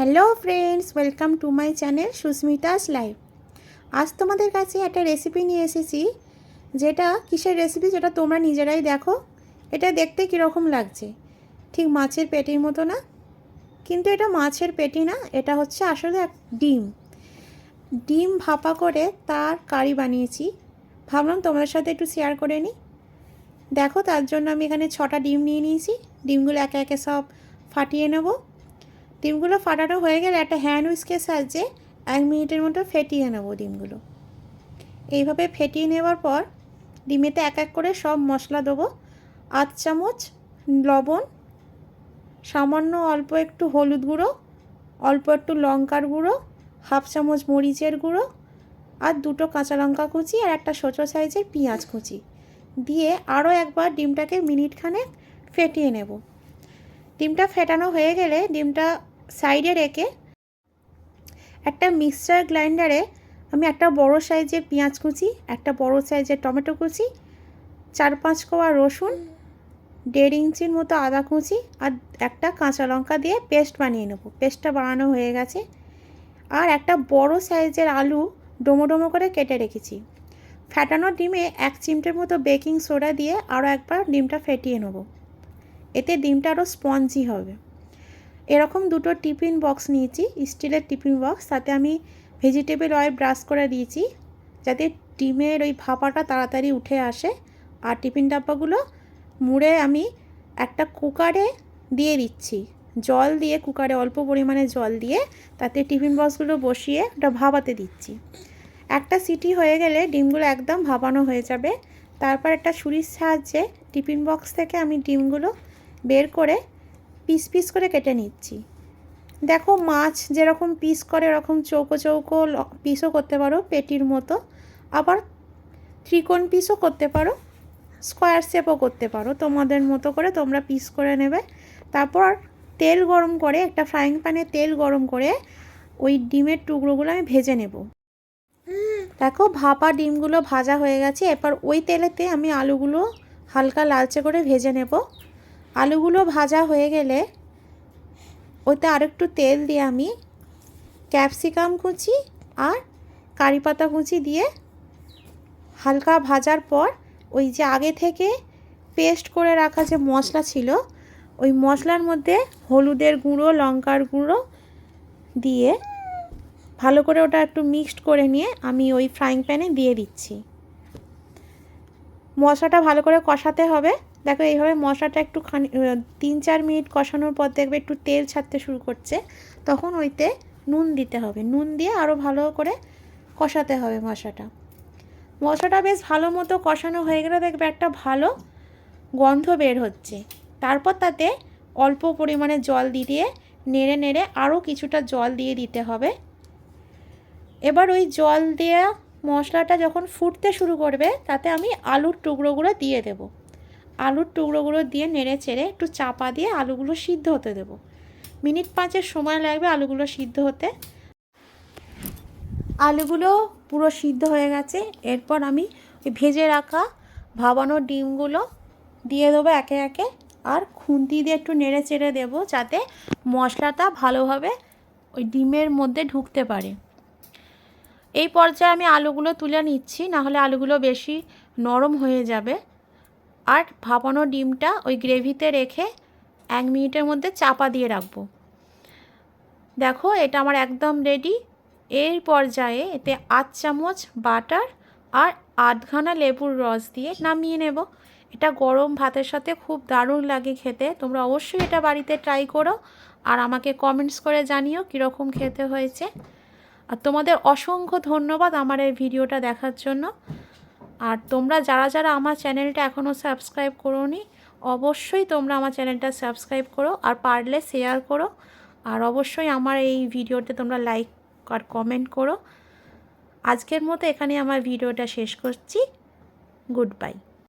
Hello friends, welcome to my channel Susmita's live আজ তোমাদের কাছে একটা রেসিপি নিয়ে এসেছি, যেটা, কিসের রেসিপি যেটা তোমরা নিজেরাই দেখো। এটা দেখতে কীরকম লাগছে? ঠিক মাছের পেটির মতো না? কিন্তু এটা মাছের পেটি না, এটা হচ্ছে আসলে এক ডিম। ডিম ভাপা করে তার কারি বানিয়েছি। ভাবলাম তোমাদের সাথে একটু শেয়ার করে নিই। দেখো, তার জন্য আমি এখানে ছটা ডিম নিয়ে নিয়েছি। ডিমগুলো একে একে সব ফাটিয়ে নেব। ডিমগুলো ফাটানো হয়ে গেলে একটা হ্যান্ড উইস্কের সাহায্যে এক মিনিটের মতো ফেটিয়ে নেব ডিমগুলো। এইভাবে ফেটিয়ে নেওয়ার পর ডিমেতে এক এক করে সব মশলা দেবো। আধ চামচ লবণ, সামান্য অল্প একটু হলুদ গুঁড়ো, অল্প একটু লঙ্কার গুঁড়ো, হাফ চামচ মরিচের গুঁড়ো আর দুটো কাঁচা লঙ্কা কুচি আর একটা ছোটো সাইজের পেঁয়াজ কুচি। দিয়ে আরও একবার ডিমটাকে মিনিটখানে ফেটিয়ে নেব। ডিমটা ফেটানো হয়ে গেলে ডিমটা সাইডে রেখে একটা মিক্সচার গ্রাইন্ডারে আমি একটা বড় সাইজের পেঁয়াজ কুচি, একটা বড় সাইজের টমেটো কুচি, চার পাঁচ কোয়া রসুন, দেড় ইঞ্চির মতো আদা কুচি আর একটা কাঁচা লঙ্কা দিয়ে পেস্ট বানিয়ে নেব। পেস্টটা বানানো হয়ে গেছে। আর একটা বড় সাইজের আলু ডোমো ডোমো করে কেটে রেখেছি। ফ্যাটানো ডিমে এক চিমটের মতো বেকিং সোডা দিয়ে আরও একবার ডিমটা ফেটিয়ে নেব। এতে ডিমটা আরও স্পঞ্জি হবে। এরকম দুটো টিফিন বক্স নিয়েছি, স্টিলের টিফিন বক্স, তাতে আমি ভেজিটেবল অয়েল ব্রাশ করে দিয়েছি, যাতে ডিমের ওই ভাপাটা তাড়াতাড়ি উঠে আসে। আর টিফিন ডাব্বাগুলো মুড়ে আমি একটা কুকারে দিয়ে দিচ্ছি। জল দিয়ে, কুকারে অল্প পরিমাণে জল দিয়ে তাতে টিফিন বক্সগুলো বসিয়ে ওটা ভাপাতে দিচ্ছি। একটা সিটি হয়ে গেলে ডিমগুলো একদম ভাপানো হয়ে যাবে। তারপর একটা ছুরির সাহায্যে টিফিন বক্স থেকে আমি ডিমগুলো বের করে পিস পিস করে কেটে নিচ্ছি। দেখো মাছ যেরকম পিস করে, ওরকম চৌকো চৌকো পিসও করতে পারো পেটির মতো। আবার ত্রিকোণ পিসও করতে পারো স্কোয়ার শেপও করতে পারো। তোমাদের মতো করে তোমরা পিস করে নেবে। তারপর তেল গরম করে, একটা ফ্রাইং প্যানে তেল গরম করে ওই ডিমের টুকরোগুলো আমি ভেজে নেব। দেখো ভাপা ডিমগুলো ভাজা হয়ে গেছে। এরপর ওই তেলেতে আমি আলুগুলো হালকা লালচে করে ভেজে নেব। আলুগুলো ভাজা হয়ে গেলে ওতে আরেকটু তেল দিয়ে আমি ক্যাপসিকাম কুচি আর কারি পাতা কুচি দিয়ে হালকা ভাজার পর ওই যে আগে থেকে পেস্ট করে রাখা যে মশলা ছিল, ওই মশলার মধ্যে হলুদের গুঁড়ো, লঙ্কার গুঁড়ো দিয়ে ভালো করে ওটা একটু মিক্সড করে নিয়ে আমি ওই ফ্রাইং প্যানে দিয়ে দিচ্ছি। মশলাটা ভালো করে কষাতে হবে। দেখো এইভাবে মশলাটা একটু তিন চার মিনিট কষানোর পর দেখবে একটু তেল ছাড়তে শুরু করছে। তখন ওইতে নুন দিতে হবে। নুন দিয়ে আরও ভালো করে কষাতে হবে মশলাটা। মশলাটা বেশ ভালো মতো কষানো হয়ে গেলে দেখবে একটা ভালো গন্ধ বের হচ্ছে। তারপর তাতে অল্প পরিমাণে জল দিয়ে নেড়ে নেড়ে আরও কিছুটা জল দিয়ে দিতে হবে। এবার ওই জল দেওয়া মশলাটা যখন ফুটতে শুরু করবে, তাতে আমি আলুর টুকরোগুলো দিয়ে দেবো। আলুর টুকরোগুলো দিয়ে নেড়ে চেড়ে একটু চাপা দিয়ে আলুগুলো সিদ্ধ হতে দেবো। মিনিট পাঁচের সময় লাগবে আলুগুলো সিদ্ধ হতে। আলুগুলো পুরো সিদ্ধ হয়ে গেছে। এরপর আমি ভেজে রাখা ভাবানো ডিমগুলো দিয়ে দেবো একে একে। আর খুন্তি দিয়ে একটু নেড়ে চেড়ে দেবো যাতে মশলাটা ভালোভাবে ওই ডিমের মধ্যে ঢুকতে পারে। এই পর্যায়ে আমি আলুগুলো তুলে নিচ্ছি, নাহলে আলুগুলো বেশি নরম হয়ে যাবে। আর ভাপানো ডিমটা ওই গ্রেভিতে রেখে এক মিনিটের মধ্যে চাপা দিয়ে রাখব। দেখো, এটা আমার একদম রেডি এর পর্যায়ে এতে আধ চামচ বাটার আর আধখানা লেবুর রস দিয়ে নামিয়ে নেব। এটা গরম ভাতের সাথে খুব দারুণ লাগে খেতে। তোমরা অবশ্যই এটা বাড়িতে ট্রাই করো আর আমাকে কমেন্টস করে জানিও কীরকম খেতে হয়েছে। আর তোমাদের অসংখ্য ধন্যবাদ আমার এই ভিডিওটা দেখার জন্য। আর তোমরা যারা যারা আমার চ্যানেলটা এখনও সাবস্ক্রাইব করো নি অবশ্যই তোমরা আমার চ্যানেলটা সাবস্ক্রাইব করো আর পারলে শেয়ার করো। আর অবশ্যই আমার এই ভিডিওতে তোমরা লাইক আর কমেন্ট করো। আজকের মতো এখানে আমার ভিডিওটা শেষ করছি। Good bye